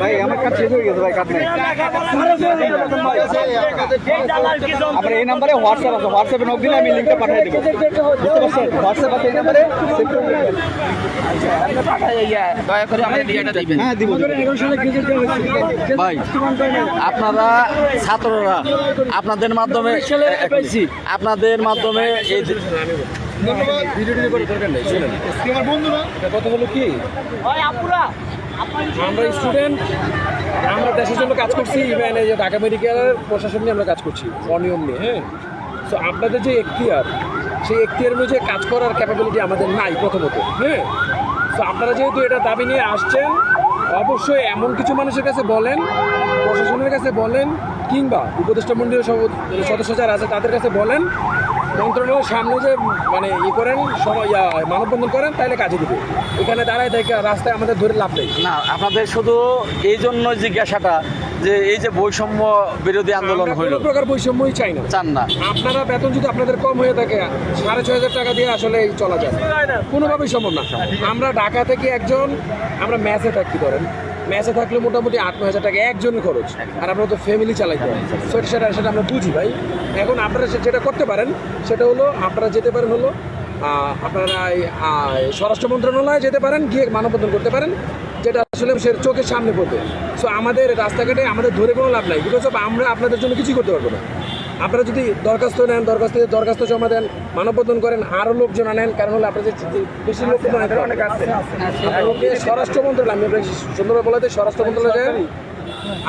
ভাই আমার কাছে শেষ হয়ে গেছে ভাই কাট নাই আপনার এই নাম্বারে হোয়াটসঅ্যাপ আছে হোয়াটসঅ্যাপে নক দিলে আমি লিঙ্কটা পাঠিয়ে দেবো। বুঝতে পারছেন? হোয়াটসঅ্যাপ আছে এই নাম্বারে save করে নেবেন। দয়া করে আমাদের ডিএটা দিবেন। হ্যাঁ দিব দিব। ভাই আপনারা ছাত্ররা আপনাদের মাধ্যমে আপনাদের মাধ্যমে এই কথা হলো কি? আমরা স্টুডেন্ট আমরা দেশের জন্য কাজ করছি ইভেন এই যে ঢাকা মেডিকেলের প্রশাসন নিয়ে আমরা কাজ করছি অনিয়ম নিয়ে হ্যাঁ? তো আপনাদের যে এখতিয়ার সেই এখতিয়ার অনুযায়ী কাজ করার ক্যাপাবিলিটি আমাদের নাই প্রথমত হ্যাঁ? তো আপনারা যেহেতু এটা দাবি নিয়ে আসছেন অবশ্যই এমন কিছু মানুষের কাছে বলেন প্রশাসনের কাছে বলেন কিংবা উপদেষ্টা মন্ডলীর সব- সদস্য যারা আছে তাদের কাছে বলেন মন্ত্রণালয়ের সামনে যে মানে ই করেন সময় মানববন্ধন করেন তাহলে কাজে দিবে। এখানে দাঁড়ায় দেখে রাস্তায় আমাদের ধরে লাভ নেই। না আপনাদের শুধু এই জন্য জিজ্ঞাসাটা যে এই যে বৈষম্য বিরোধী আন্দোলন হইল। কোনো প্রকার বৈষম্যই চাই না। চান না। আপনারা বেতন যদি আপনাদের কম হয়ে থাকে সাড়ে ছয় হাজার টাকা দিয়ে আসলে চলা যায়। কোনোভাবেই সম্ভব না। আমরা ঢাকা থেকে একজন আমরা ম্যাচে থাকি ধরেন। ম্যাচে থাকলে মোটামুটি আট নয় হাজার টাকা একজনের খরচ। আর আমরা তো ফ্যামিলি চালাইতে হয়। সেটা সেটা সেটা আমরা বুঝি ভাই। এখন আপনারা যেটা করতে পারেন সেটা হলো আপনারা যেতে পারেন হলো আপনারা এই, স্বরাষ্ট্র মন্ত্রণালয়ে যেতে পারেন গিয়ে মানববন্ধন করতে পারেন যেটা আসলে সে চোখের সামনে পড়বে। সো আমাদের রাস্তাঘাটে আমাদের ধরে কোনো লাভ নাই বিকজ আমরা আপনাদের জন্য কিছুই করতে পারব না। আপনারা যদি দরখাস্ত নেন দরখাস্ত দরখাস্ত জমা দেন মানববন্ধন করেন আরও লোকজন আনেন কারণ হলো আপনাদের বেশি লোক অনেক আছে। স্বরাষ্ট্র মন্ত্রণালয় আমি আপনাকে সুন্দরভাবে বলে দিই স্বরাষ্ট্র মন্ত্রণালয়ে যান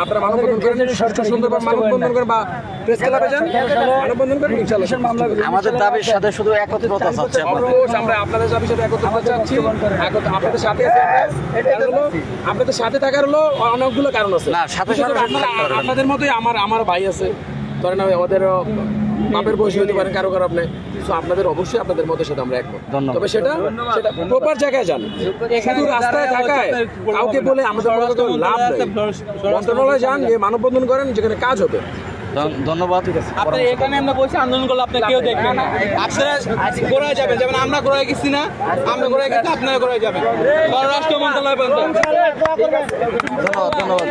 আপনারা মানববন্ধন করেন সুন্দরভাবে মানববন্ধন করেন বা প্রেস ক্লাবে যান মানববন্ধন করেন ইনশাল্লাহ আমাদের দাবির সাথে শুধু একত্রতা চাচ্ছে আপনাদের। আমরা আপনাদের দাবির সাথে হতে চাচ্ছি। আপনাদের সাথে আছি আমরা। কারণ হলো আপনাদের সাথে থাকার হলো অনেকগুলো কারণ আছে। না, সাথে সাথে। আপনাদের মতোই আমার আমার ভাই আছে। ধরেন আমি ওদের বাপের বয়সী হতে পারেন কারও কারও আপনি তো আপনাদের অবশ্যই আপনাদের মতের সাথে আমরা একমত। ধন্যবাদ। তবে সেটা সেটা প্রপার জায়গায় যান। শুধু রাস্তায় থাকায় কাউকে বলে আমাদের লাভ নেই। মন্ত্রণালয়ে যান গিয়ে মানববন্ধন করেন যেখানে কাজ হবে। ধন- ধন্যবাদ। আপনার এখানে আমরা বসে আন্দোলন করলে আপনার কেউ দেখবেন না। আপনারা ঘোরায় যাবেন যেমন আমরা ঘোরায় গেছি না আমরা ঘোরায় গেছি আপনারা ঘোরায় যাবেন। পররাষ্ট্র মন্ত্রণালয় পর্যন্ত। ধন্যবাদ ধন্যবাদ।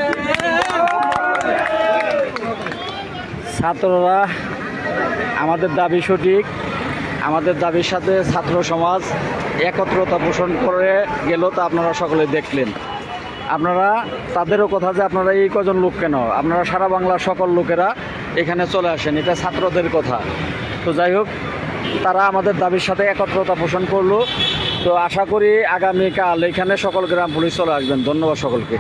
ছাত্ররা আমাদের দাবি সঠিক। আমাদের দাবির সাথে ছাত্র সমাজ একত্রতা পোষণ করে গেল তা আপনারা সকলে দেখলেন। আপনারা, তাদেরও কথা যে আপনারা এই কজন লোক কেন? আপনারা সারা বাংলার সকল লোকেরা এখানে চলে আসেন, এটা ছাত্রদের কথা। তো যাই হোক, তারা আমাদের দাবির সাথে একত্রতা পোষণ করল। তো আশা করি আগামীকাল এখানে সকল গ্রাম পুলিশ চলে আসবেন। ধন্যবাদ সকলকে।